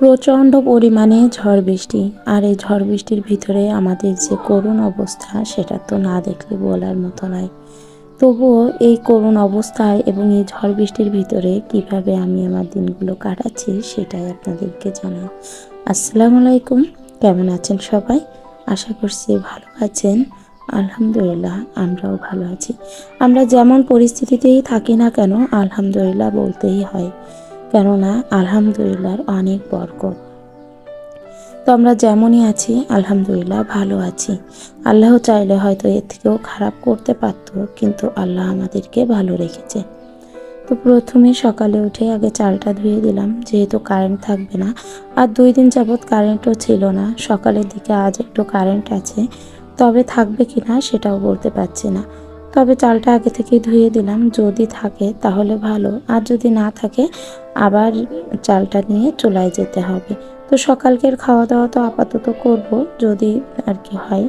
প্রচণ্ড পরিমাণে ঝড় বৃষ্টি। আর এই ঝড় বৃষ্টির ভিতরে আমাদের যে করুণ অবস্থা, সেটা তো না দেখলে বলার মতো নয়। তবুও এই করুণ অবস্থায় এবং এই ঝড় বৃষ্টির ভিতরে কীভাবে আমি আমার দিনগুলো কাটাচ্ছি, সেটাই আপনাদেরকে জানাই। আসসালামু আলাইকুম, কেমন আছেন সবাই? আশা করছি ভালো আছেন। আলহামদুলিল্লাহ, আমরাও ভালো আছি। আমরা যেমন পরিস্থিতিতেই থাকি না কেন, আলহামদুলিল্লাহ বলতেই হয়। কেননা আলহামদুলিল্লাহর অনেক বরকত। তো আমরা যেমনই আছি, আলহামদুলিল্লাহ ভালো আছি। আল্লাহ চাইলে হয়তো এর থেকেও খারাপ করতে পারতো, কিন্তু আল্লাহ আমাদেরকে ভালো রেখেছে। তো প্রথমে সকালে উঠে আগে চালটা ধুয়ে দিলাম, যেহেতু কারেন্ট থাকবে না। আর দুই দিন যাবৎ কারেন্টও ছিল না। সকালের দিকে আজ একটু কারেন্ট আছে, তবে থাকবে কি না সেটাও বলতে পারছি না। তবে চালটা আগে থেকেই ধুয়ে দিলাম। যদি থাকে তাহলে ভালো। আর যদি না থাকে, আবার চালটা নিয়ে চুলায় যেতে হবে। তো সকালকের খাওয়া দাওয়া তো আপাতত করব, যদি আর কি হয়।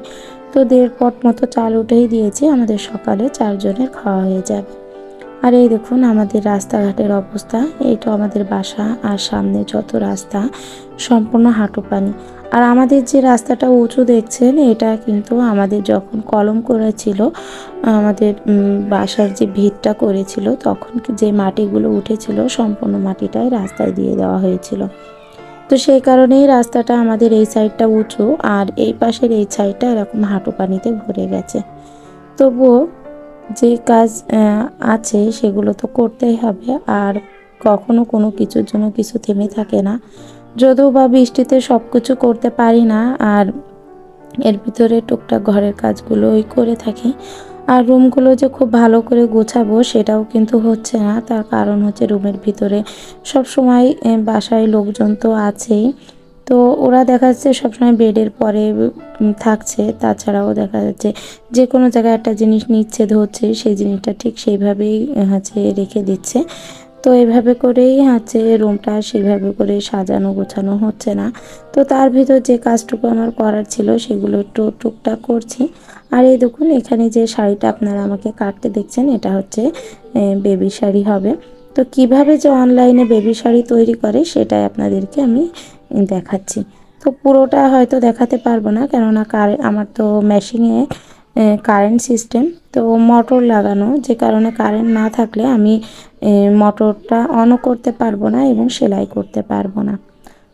তো দেড় পট মতো চাল উঠেই দিয়েছি, আমাদের সকালে চারজনের খাওয়া হয়ে যাবে। আর এই দেখুন, আমাদের রাস্তাঘাটের অবস্থা। এই তো আমাদের বাসা আর সামনে যত রাস্তা, সম্পূর্ণ হাঁটু পানি আর আমাদের যে রাস্তাটা উঁচু দেখছেন, এটা কিন্তু আমাদের যখন কলম করেছিল, আমাদের বাসার যে ভিতটা করেছিল, তখন যে মাটিগুলো উঠেছিল, সম্পূর্ণ মাটিটাই রাস্তায় দিয়ে দেওয়া হয়েছিল। তো সেই কারণেই রাস্তাটা আমাদের এই সাইডটা উঁচু, আর এই পাশের এই সাইডটা এরকম হাঁটু পানিতে ভরে গেছে। তবুও যে কাজ আছে, সেগুলো তো করতেই হবে, আর কখনো কোনো কিছুর জন্য কিছু থেমে থাকে না। যদিও বা বৃষ্টিতে সব কিছু করতে পারি না, আর এর ভিতরে টুকটাক ঘরের কাজগুলোই করে থাকি। আর রুমগুলো যে খুব ভালো করে গোছাবো সেটাও কিন্তু হচ্ছে না। তার কারণ হচ্ছে রুমের ভিতরে সব সময় বাসায় লোকজন তো আছেই। তো ওরা দেখা যাচ্ছে সবসময় বেডের পরে থাকছে। তাছাড়াও দেখা যাচ্ছে যে কোনো জায়গায় একটা জিনিস নিচ্ছে, ধরছে, সেই জিনিসটা ঠিক সেইভাবেই, হচ্ছে রেখে দিচ্ছে। তো এভাবে করেই হচ্ছে রুমটা সেভাবে করে সাজানো গোছানো হচ্ছে না। তো তার ভিতর যে কাজটুকু আমার করার ছিল সেগুলো একটু টুকটাক করছি। আর এই দেখুন, এখানে যে শাড়িটা আপনারা আমাকে কাটতে দেখছেন, এটা হচ্ছে বেবি শাড়ি হবে। তো কীভাবে যে অনলাইনে বেবি শাড়ি তৈরি করে সেটাই আপনাদেরকে আমি দেখাচ্ছি। তো পুরোটা হয়তো দেখাতে পারব না, কেননা কার, আমার তো মেশিনে কারেন্ট সিস্টেম তো মোটর লাগানো, যে কারণে কারেন্ট না থাকলে আমি মোটরটা অনও করতে পারব না এবং সেলাই করতে পারব না।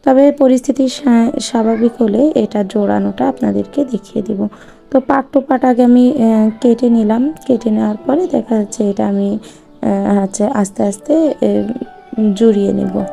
তবে পরিস্থিতি স্বা- স্বাভাবিক হলে এটা জোড়ানোটা আপনাদেরকে দেখিয়ে দেব। তো পাট টু পাট আগে আমি কেটে নিলাম। কেটে নেওয়ার পরে দেখা যাচ্ছে এটা আমি হচ্ছে আস্তে আস্তে জুড়িয়ে নেব।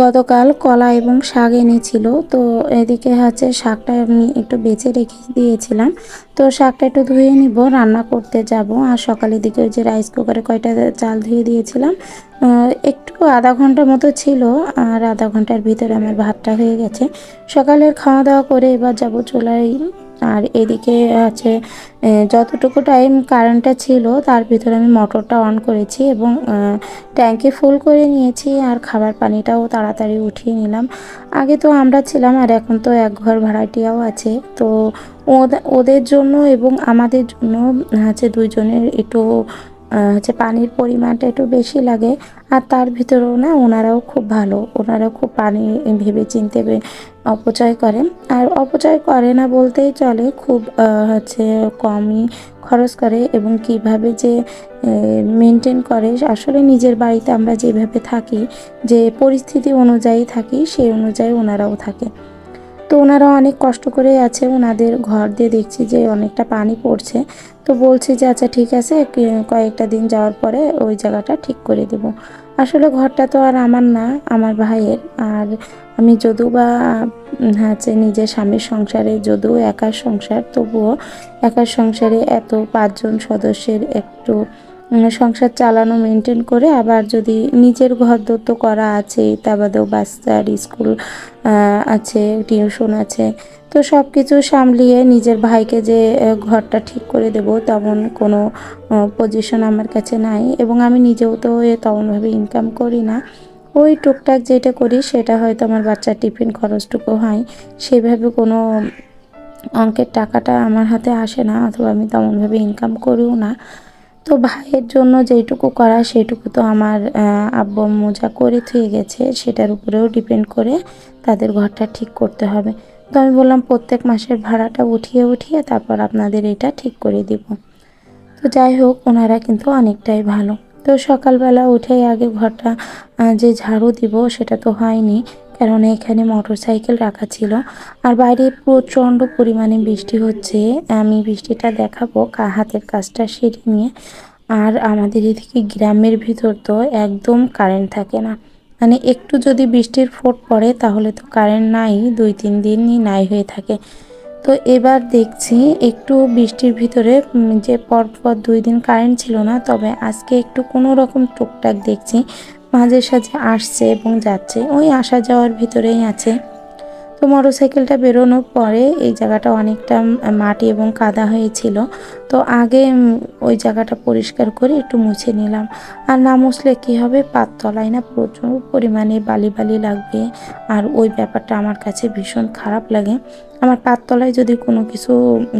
গতকাল কলা এবং শাক এনেছিল, তো এদিকে হচ্ছে শাকটা আমি একটু বেছে রেখে দিয়েছিলাম। তো শাকটা একটু ধুয়ে নিব, রান্না করতে যাব। আর সকালের দিকে ওই যে রাইস কুকারে কয়টা চাল ধুয়ে দিয়েছিলাম একটু আধা ঘণ্টা মতো ছিল, আর আধা ঘণ্টার ভিতরে আমার ভাতটা হয়ে গেছে। সকালের খাওয়া দাওয়া করে এবার যাব চুলায় আর এদিকে আছে যতটুকু টাইম কারেন্টটা ছিল, তার ভিতরে আমি মোটরটা অন করেছি এবং ট্যাঙ্কে ফুল করে নিয়েছি আর খাবার পানিটাও তাড়াতাড়ি উঠিয়ে নিলাম। আগে তো আমরা ছিলাম আর এখন তো এক ঘর ভাড়াটিয়াও আছে। তো ওদে- ওদের জন্য এবং আমাদের জন্য আছে দুইজনের একটু হচ্ছে পানির পরিমাণটা একটু বেশি লাগে। আর তার ভিতরেও না ওনারাও খুব ভালো। ওনারাও খুব পানি ভেবে চিনতে অপচয় করেন। আর অপচয় করে না বলতেই চলে খুব হচ্ছে কমই খরচ করে এবং কীভাবে যে মেনটেন করে আসলে নিজের বাড়িতে আমরা যেভাবে থাকি, যে পরিস্থিতি অনুযায়ী থাকি, সেই অনুযায়ী ওনারাও থাকে। তো ওনারা অনেক কষ্ট করে আছে, ওনাদের ঘর দিয়ে দেখছি যে অনেকটা পানি পড়ছে। তো বলছি যে আচ্ছা ঠিক আছে কয়েকটা দিন যাওয়ার পরে ওই জায়গাটা ঠিক করে দেব। আসলে ঘরটা তো আর আমার না, আমার ভাইয়ের। আর আমি যদিও বা হচ্ছে নিজের স্বামীর সংসারে যদিও একার সংসার, তবুও একার সংসারে এত পাঁচজন সদস্যের একটু সংসার চালানো মেনটেন করে আবার যদি নিজের ঘর দর তো করা আছে তা বাদেও বাচ্চার স্কুল আছে, টিউশন আছে, তো সব কিছু সামলিয়ে নিজের ভাইকে যে ঘরটা ঠিক করে দেব তেমন কোনো পজিশন আমার কাছে নাই এবং আমি নিজেও তো তেমনভাবে ইনকাম করি না। ওই টুকটাক যেটা করি সেটা হয়তো আমার বাচ্চার টিফিন খরচটুকু হয়, সেভাবে কোনো অঙ্কের টাকাটা আমার হাতে আসে না অথবা আমি তেমনভাবে ইনকাম করিও না। তো ভাইয়ের জন্য যেটুকু করা সেটুকু তো আমার আব্বু যা করে থুয়ে গেছে সেটার উপরেও ডিপেন্ড করে তাদের ঘরটা ঠিক করতে হবে। তো আমি বললাম, প্রত্যেক মাসের ভাড়াটা উঠিয়ে উঠিয়ে তারপর আপনাদের এটা ঠিক করে দিব। তো যাই হোক, ওনারা কিন্তু অনেকটাই ভালো। তো সকালবেলা উঠেই আগে ঘরটা যে ঝাড়ু দিব সেটা তো হয়নি। কারণ এখানে মোটর সাইকেল রাখা ছিল। আর বাইরে প্রচণ্ড পরিমাণে বৃষ্টি হচ্ছে। আমি বৃষ্টিটা দেখাবো হাতের কাজটা সেরে নিয়ে। আর আমাদের এদিকে গ্রামের ভিতর তো একদম কারেন্ট থাকে না। মানে একটু যদি বৃষ্টির ফোট পড়ে, তাহলে তো কারেন্ট নাই, দুই, তিন দিনই নাই হয়ে থাকে। তো এবার দেখছি একটু বৃষ্টির ভিতরে যে পরপর দুই দিন কারেন্ট ছিল না, তবে আজকে একটু কোনো রকম টুকটাক দেখছি। মাঝে সাঝে আসছে এবং যাচ্ছে। ওই আসা যাওয়ার ভিতরেই আছে। তো মোটরসাইকেলটা বেরোনোর পরে এই জায়গাটা অনেকটা মাটি এবং কাদা হয়েছিল। তো আগে ওই জায়গাটা পরিষ্কার করে একটু মুছে নিলাম। আর না মুছলে কী হবে? পাততলায় না প্রচুর পরিমাণে বালি বালি লাগবে। আর ওই ব্যাপারটা আমার কাছে ভীষণ খারাপ লাগে। আমার পাততলায় যদি কোনো কিছু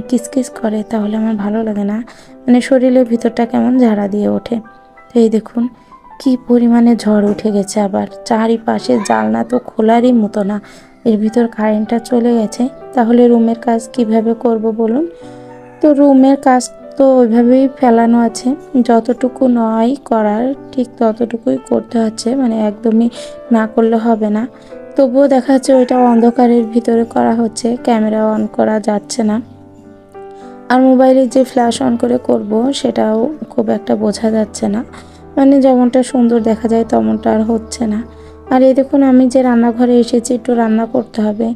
কিসকিস করে, তাহলে আমার ভালো লাগে না। মানে শরীরের ভিতরটা কেমন ঝাড়া দিয়ে ওঠে। এই দেখুন কি পরিমাণে ঝড় উঠে গেছে আবার? চারিপাশে জালনা তো খোলারই মতো না। এর ভিতর কারেন্টটা চলে গেছে। তাহলে রুমের কাজ কীভাবে করব বলুন? তো রুমের কাজ তো ওইভাবেই ফেলানো আছে। যতটুকু নয় করার, ঠিক ততটুকুই করতে হচ্ছে। মানে একদমই না করলে হবে না। তবুও দেখা যাচ্ছে ওইটা অন্ধকারের ভিতরে করা হচ্ছে। ক্যামেরা অন করা যাচ্ছে না। আর মোবাইলে যে ফ্ল্যাশ অন করে করব, সেটাও খুব একটা বোঝা যাচ্ছে না। মানে যেমনটা সুন্দর দেখা যায় তেমনটা আর হচ্ছে না। আর এই দেখুন, আমি যে রান্নাঘরে এসেছি, একটু রান্না করতে হবে।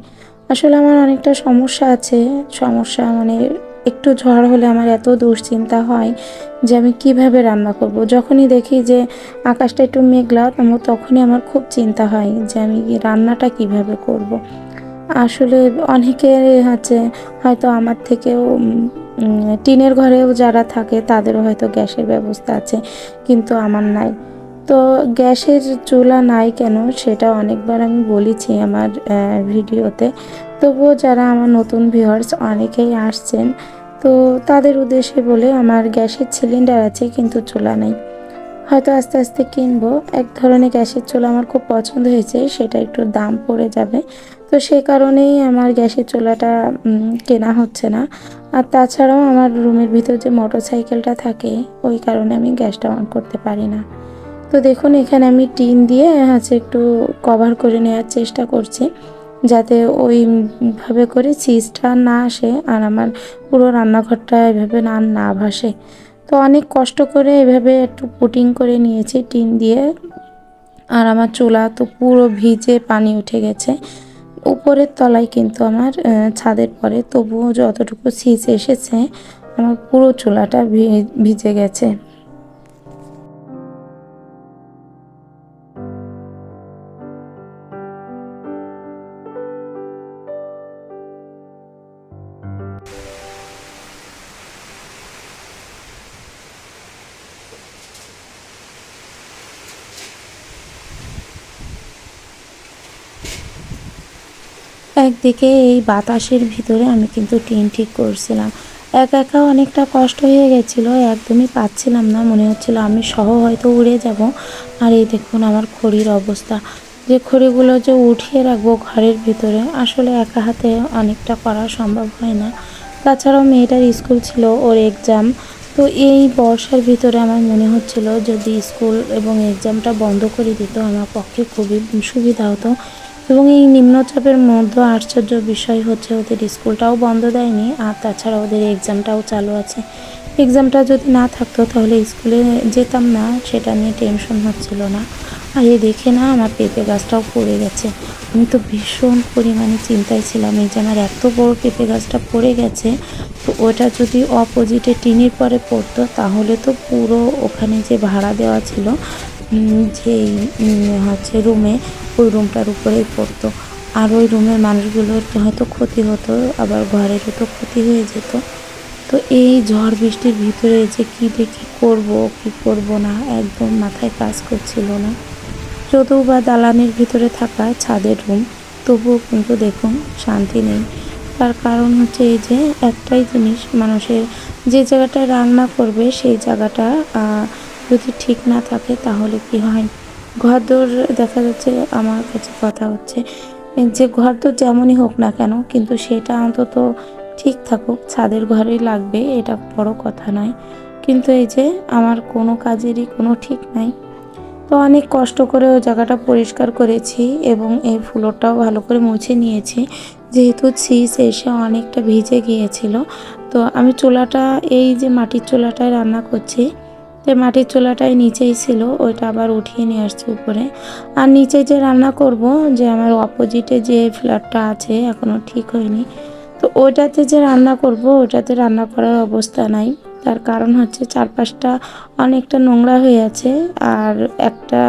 আসলে আমার অনেকটা সমস্যা আছে। সমস্যা মানে একটু ঝড় হলে আমার এত দুশ্চিন্তা হয় যে আমি কীভাবে রান্না করব। যখনই দেখি যে আকাশটা একটু মেঘলা তখনই আমার খুব চিন্তা হয় যে আমি রান্নাটা কীভাবে করব। আসলে অনেকের আছে, হয়তো আমার থেকেও টিনের ঘরেও যারা থাকে তাদেরও হয়তো গ্যাসের ব্যবস্থা আছে, কিন্তু আমার নাই। তো গ্যাসের চুলা নাই কেন সেটা অনেকবার আমি বলেছি আমার ভিডিওতে। তবুও যারা আমার নতুন ভিউয়ার্স অনেকেই আসছেন, তো তাদের উদ্দেশ্যে বলে আমার গ্যাসের সিলিন্ডার আছে কিন্তু চুলা নেই। হয়তো আস্তে আস্তে কিনবো। এক ধরনের গ্যাসের চুলা আমার খুব পছন্দ হয়েছে, সেটা একটু দাম পড়ে যাবে। তো সেই কারণেই আমার গ্যাসের চুলাটা কেনা হচ্ছে না। আর তাছাড়াও আমার রুমের ভিতর যে মোটর সাইকেলটা থাকে, ওই কারণে আমি গ্যাসটা অন করতে পারি না। তো দেখুন, এখানে আমি টিন দিয়ে হচ্ছে একটু কভার করে নেওয়ার চেষ্টা করছি, যাতে ওইভাবে করে চিজটা না আসে আর আমার পুরো রান্নাঘরটা এভাবে না না ভাসে। তো অনেক কষ্ট করে এভাবে একটু পুটিং করে নিয়েছি, টিন দিয়ে। আর আমার চুলা তো পুরো ভিজে পানি উঠে গেছে। উপরের তলায় কিন্তু আমার ছাদের পরে। তবুও যতটুকু সিজ এসেছে, আমার পুরো চুলাটা ভিজে গেছে। একদিকে এই বাতাসের ভিতরে আমি কিন্তু টিন ঠিক করছিলাম। একা একা অনেকটা কষ্ট হয়ে গেছিল, একদমই পাচ্ছিলাম না। মনে হচ্ছিল আমি সহ হয়তো উড়ে যাব। আর এই দেখুন আমার খড়ির অবস্থা। যে খড়িগুলো যে উঠিয়ে রাখব ঘরের ভিতরে, আসলে একা হাতে অনেকটা করা সম্ভব হয় না। তাছাড়াও মেয়েটার স্কুল ছিল ওর এক্সাম তো এই বর্ষার ভিতরে আমার মনে হচ্ছিল যদি স্কুল এবং এক্সামটা বন্ধ করে দিত, আমার পক্ষে খুবই সুবিধা হতো। এবং এই নিম্নচাপের মধ্যে আশ্চর্য বিষয় হচ্ছে ওদের স্কুলটাও বন্ধ দেয়নি, আর তাছাড়া ওদের এক্সামটাও চালু আছে। এক্সামটা যদি না থাকতো তাহলে স্কুলে যেতাম না, সেটা নিয়ে টেনশন হচ্ছিল না। আর এ দেখে না, আমার পেঁপে গাছটাও পড়ে গেছে। আমি তো ভীষণ পরিমাণে চিন্তায় ছিলাম, এই যে আমার এত বড় পেঁপে গাছটা পড়ে গেছে, তো ওটা যদি অপোজিটে টিনের পরে পড়তো, তাহলে তো পুরো ওখানে যে ভাড়া দেওয়া ছিল যেই হচ্ছে রুমে ওই রুমটার উপরেই পড়তো। আর ওই রুমের মানুষগুলোর হয়তো ক্ষতি হতো, আবার ঘরেরও তো ক্ষতি হয়ে যেত। তো এই ঝড় বৃষ্টির ভিতরে যে কী দেখি করব, কি করব না, একদম মাথায় কাজ করছিল না। যদিও বা দালানের ভিতরে থাকা ছাদের রুম, তবুও কিন্তু দেখুন শান্তি নেই। তার কারণ হচ্ছে এই যে একটাই জিনিস, মানুষের যে জায়গাটায় রান্না করবে, সেই জায়গাটা যদি ঠিক না থাকে তাহলে কি হয়? ঘরদোর দেখা যাচ্ছে, আমার কাছে কথা হচ্ছে। যে ঘর ঘরদোর যেমনই হোক না কেন, কিন্তু সেটা অন্তত ঠিক থাকুক, ছাদের ঘরেই লাগবে, এটা বড় কথা নয়। কিন্তু এই যে আমার কোনো কাজেরই কোনো ঠিক নাই। তো অনেক কষ্ট করে ওই জায়গাটা পরিষ্কার করেছি এবং এই ফ্লোরটাও ভালো করে মুছে নিয়েছি। যেহেতু শীষ এসে অনেকটা ভিজে গিয়েছিল, তো আমি চুলাটা, এই যে মাটির চুলাটায় রান্না করছি তো মাটির চুলাটাই নিচেই ছিল, ওইটা আবার উঠিয়ে নিয়ে আসছি উপরে। আর নিচে যে রান্না করব, যে আমার অপোজিটে যে ফ্ল্যাটটা আছে এখনও ঠিক হয়নি। তো ওইটাতে যে রান্না করব, ওইটাতে রান্না করার অবস্থা নাই। তার কারণ হচ্ছে চারপাশটা অনেকটা নোংরা হয়ে আছে, আর একটা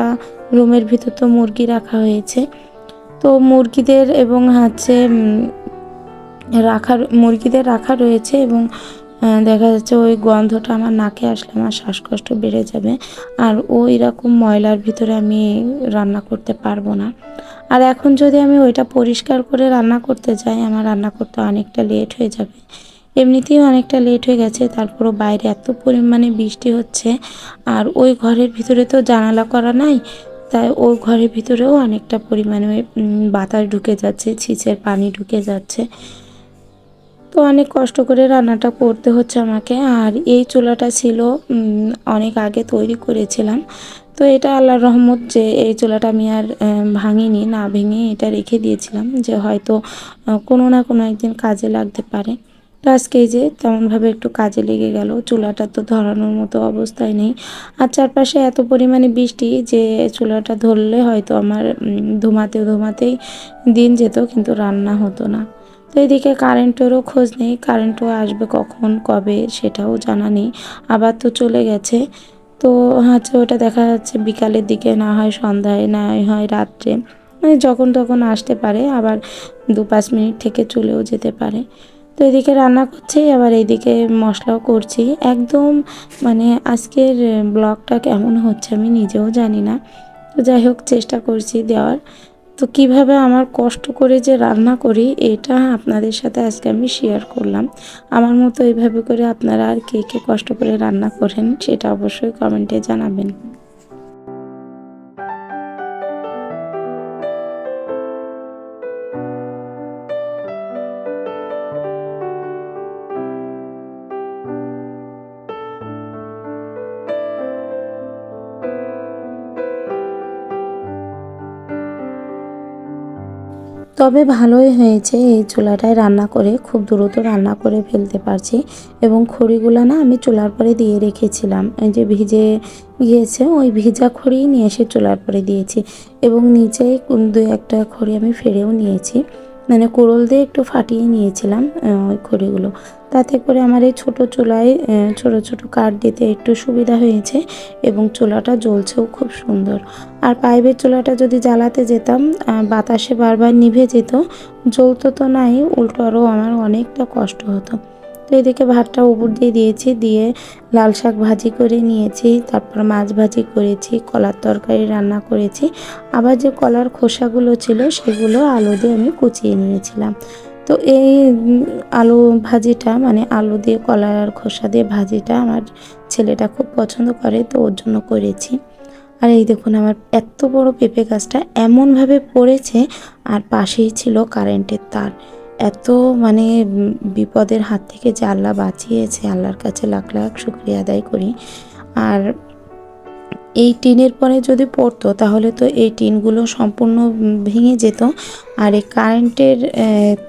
রুমের ভিতর তো মুরগি রাখা হয়েছে। তো মুরগিদের এবং হচ্ছে রাখার, মুরগিদের রাখা রয়েছে এবং দেখা যাচ্ছে ওই গন্ধটা আমার নাকে আসলে আমার শ্বাসকষ্ট বেড়ে যাবে। আর ওই রকম ময়লার ভিতরে আমি রান্না করতে পারব না। আর এখন যদি আমি ওইটা পরিষ্কার করে রান্না করতে যাই, আমার রান্না করতে অনেকটা লেট হয়ে যাবে। এমনিতেই অনেকটা লেট হয়ে গেছে, তারপরও বাইরে এত পরিমাণে বৃষ্টি হচ্ছে। আর ওই ঘরের ভিতরে তো জানালা করা নাই, তাই ওই ঘরের ভিতরেও অনেকটা পরিমাণে বাতাস ঢুকে যাচ্ছে, ছিচের পানি ঢুকে যাচ্ছে। তো অনেক কষ্ট করে রান্নাটা করতে হচ্ছে আমাকে। আর এই চুলাটা ছিল অনেক আগে তৈরি করেছিলাম। তো এটা আল্লাহর রহমত যে এই চুলাটা আমি আর ভাঙিনি, না ভেঙে এটা রেখে দিয়েছিলাম যে হয়তো কোনো না কোনো একদিন কাজে লাগতে পারে। তো আজকে যে তেমনভাবে একটু কাজে লেগে গেল, চুলাটা তো ধরানোর মতো অবস্থায় নেই। আর চারপাশে এত পরিমাণে বৃষ্টি যে চুলাটা ধরলে হয়তো আমার ধুমাতে ধুমাতেই দিন যেত, কিন্তু রান্না হতো না। তো এদিকে কারেন্টেরও খোঁজ নেই, কারেন্টও আসবে কখন, কবে সেটাও জানা নেই। আবার তো চলে গেছে। তো হচ্ছে ওটা দেখা যাচ্ছে বিকালের দিকে, না হয় সন্ধ্যায়, না হয় রাত্রে। মানে যখন তখন আসতে পারে, আবার দু পাঁচ মিনিট থেকে চলেও যেতে পারে। তো এদিকে রান্না করছি, আবার এইদিকে মশলাও করছি। একদম মানে আজকের ব্লগটা কেমন হচ্ছে আমি নিজেও জানি না। তো যাই হোক, চেষ্টা করছি দেওয়ার। তো কীভাবে আমার কষ্ট করে যে রান্না করি, এটা আপনাদের সাথে আজকে আমি শেয়ার করলাম। আমার মতো এইভাবে করে আপনারা আর কে কে কষ্ট করে রান্না করেন, সেটা অবশ্যই কমেন্টে জানাবেন। তবে ভালোই হয়েছে, এই চুলাটায় রান্না করে, খুব দ্রুত রান্না করে ফেলতে পারছি। এবং খড়িগুলো না আমি চুলার পরে দিয়ে রেখেছিলাম। এই যে ভিজে গিয়েছে, ওই ভিজা খড়ি নিয়ে এসে চুলার পরে দিয়েছি। এবং নিচে দু একটা খড়ি আমি ফেরেও নিয়েছি। মানে কোরল দিয়ে একটু ফাটিয়ে নিয়েছিলাম ওই খড়িগুলো। তাতে করে আমার এই ছোটো চুলায় ছোটো ছোটো কাঠ দিতে একটু সুবিধা হয়েছে এবং চুলাটা জ্বলছেও খুব সুন্দর। আর পাইপের চুলাটা যদি জ্বালাতে যেতাম বাতাসে বারবার নিভে যেত, জ্বলতো তো নাই, উল্টো আরও আমার অনেকটা কষ্ট হতো। তো এদিকে ভাতটা উপর দিয়ে দিয়েছি, দিয়ে লাল শাক ভাজি করে নিয়েছি, তারপর মাছ ভাজি করেছি, কলার তরকারি রান্না করেছি। আবার যে কলার খোসাগুলো ছিল সেগুলো আলু দিয়ে আমি কুচিয়ে নিয়েছিলাম। তো এই আলু ভাজিটা মানে আলু দিয়ে কলার খোসা দিয়ে ভাজিটা আমার ছেলেটা খুব পছন্দ করে, তো ওর জন্য করেছি। আর এই দেখুন আমার এত বড় পেঁপে গাছটা এমনভাবে পড়েছে, আর পাশেই ছিল কারেন্টের তার। এত মানে বিপদের হাত থেকে যে আল্লাহ বাঁচিয়েছে, আল্লাহর কাছে লাখ লাখ শুক্রিয়া আদায় করি। আর এই টিনের পরে যদি পড়তো, তাহলে তো এই টিনগুলো সম্পূর্ণ ভেঙে যেত। আর এই কারেন্টের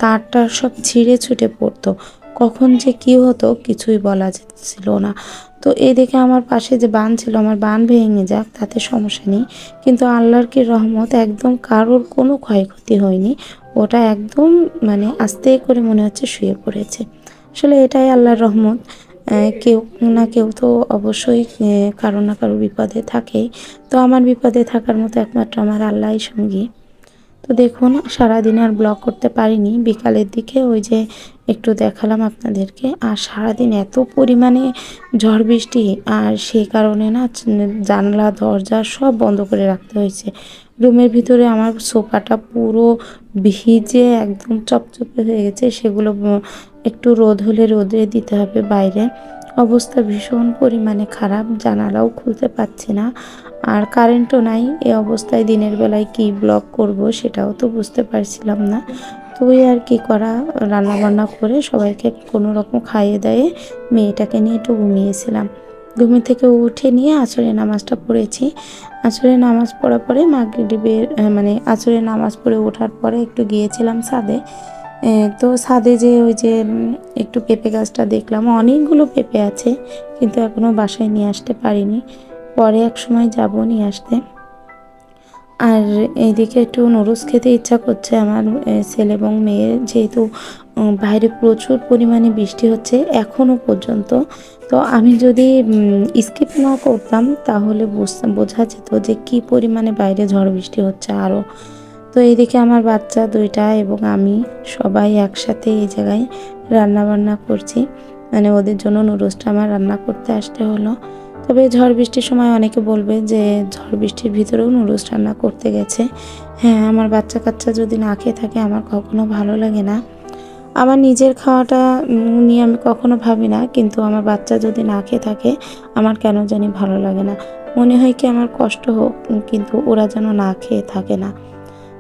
তারটা সব ছিঁড়ে ছুটে পড়তো। কখন যে কি হতো কিছুই বলা যাচ্ছিল না। তো এই দেখে আমার পাশে যে বান ছিল, আমার বান ভেঙে যাক, তাতে সমস্যা নেই। কিন্তু আল্লাহর কি রহমত, একদম কারোর কোনো ক্ষয়ক্ষতি হয়নি। ওটা একদম মানে আস্তে করে মনে হচ্ছে শুয়ে পড়েছে। আসলে এটাই আল্লাহর রহমত। কেউ না কেউ তো অবশ্যই কারও না কারও বিপদে থাকে তো আমার বিপদে থাকার মতো একমাত্র আমার আল্লাহই সঙ্গী। তো দেখুন, সারাদিন আর ব্লগ করতে পারিনি। বিকালের দিকে ওই যে একটু দেখালাম আপনাদেরকে। আর সারাদিন এত পরিমাণে ঝড় বৃষ্টি, আর সেই কারণে না জানলা, দরজা সব বন্ধ করে রাখতে হয়েছে। রুমের ভিতরে আমার সোফাটা পুরো ভিজে একদম চপচপে হয়ে গেছে। সেগুলো একটু রোদ হলে রোদে দিতে হবে বাইরে। অবস্থা ভীষণ পরিমাণে খারাপ, জানালাও খুলতে পারছি না। আর কারেন্টও নাই এই অবস্থায় দিনের বেলায় কি ব্লগ করব সেটাও তো বুঝতে পারছিলাম না। তো ওই আর কি করা রান্না বান্না করে সবাইকে কোনো রকম খাইয়ে দাইয়ে মেয়েটাকে নিয়ে একটু ঘুমিয়েছিলাম। ঘুমি থেকে উঠে নিয়ে আচরে নামাজটা পড়েছি। আচরে নামাজ পড়ার পরে মাগরিবের মানে আচরে নামাজ পড়ে ওঠার পরে একটু গিয়েছিলাম সাদে তো ছাদে যে ওই যে একটু পেঁপে গাছটা দেখলাম, অনেকগুলো পেঁপে আছে, কিন্তু এখনও বাসায় নিয়ে আসতে পারিনি। পরে এক সময় যাব নিয়ে আসতে। আর এইদিকে একটু নুডলস খেতে ইচ্ছা করছে আমার ছেলে এবং মেয়ের যেহেতু বাইরে প্রচুর পরিমাণে বৃষ্টি হচ্ছে এখনও পর্যন্ত। তো আমি যদি স্কিপ না করতাম তাহলে বোঝা যেত যে কি পরিমাণে বাইরে ঝড় বৃষ্টি হচ্ছে আরও তো এইদিকে আমার বাচ্চা দুইটা এবং আমি সবাই একসাথে এই জায়গায় রান্না বান্না করছি। মানে ওদের জন্য নুডলসটা আমার রান্না করতে আসতে হলো। তবে ঝড় বৃষ্টির সময় অনেকে বলবে যে ঝড় বৃষ্টির ভিতরেও নুডলস রান্না করতে গেছে। হ্যাঁ আমার বাচ্চা কাচ্চা যদি না খেয়ে থাকে, আমার কখনো ভালো লাগে না। আমার নিজের খাওয়াটা নিয়ে আমি কখনো ভাবি না, কিন্তু আমার বাচ্চা যদি না খেয়ে থাকে, আমার কেন জানি ভালো লাগে না। মনে হয় কি আমার কষ্ট হোক, কিন্তু ওরা যেন না খেয়ে থাকে না।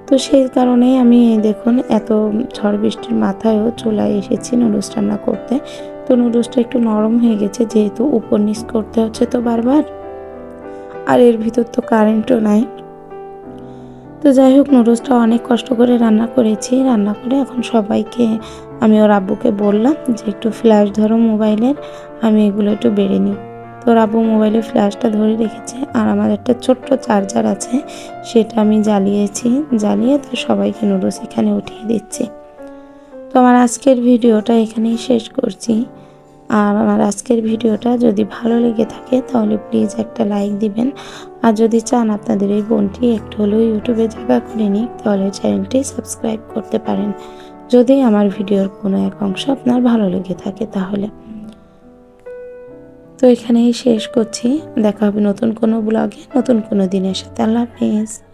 তো সেই কারণেই আমি, দেখুন, এত ঝড় বৃষ্টির মাথায়ও চলে এসেছি নুডলস রান্না করতে। তো নুডলসটা একটু নরম হয়ে গেছে, যেহেতু উপর নিচ করতে হচ্ছে তো বারবার। আর এর ভিতর তো কারেন্টও নাই। তো যাই হোক নুডলসটা অনেক কষ্ট করে রান্না করেছি। রান্না করে এখন সবাইকে আমি ওর আব্বুকে বললাম যে একটু ফ্ল্যাশ ধরো মোবাইলের আমি এগুলো একটু বেড়ে নিই। তো ওর আব্বু মোবাইলের ফ্ল্যাশটা ধরে রেখেছে, আর আমার একটা ছোট্ট চার্জার আছে, সেটা আমি জ্বালিয়েছি। জ্বালিয়ে তো সবাইকে নুডলস এখানে উঠিয়ে দিচ্ছি। তো আমার আজকের ভিডিওটা এখানেই শেষ করছি। আর আমার আজকের ভিডিওটা যদি ভালো লেগে থাকে, তাহলে প্লিজ একটা লাইক দিবেন। আর যদি চান আপনাদের এই বোনটি একটু হলেও ইউটিউবে জায়গা করে নিক, তাহলে চ্যানেলটি সাবস্ক্রাইব করতে পারেন। যদি আমার ভিডিওর কোনো এক অংশ আপনার ভালো লেগে থাকে, তাহলে। তো এখানেই শেষ করছি। দেখা হবে নতুন কোনো ব্লগে নতুন কোনো দিনের সাথে। আল্লাহ হাফিজ।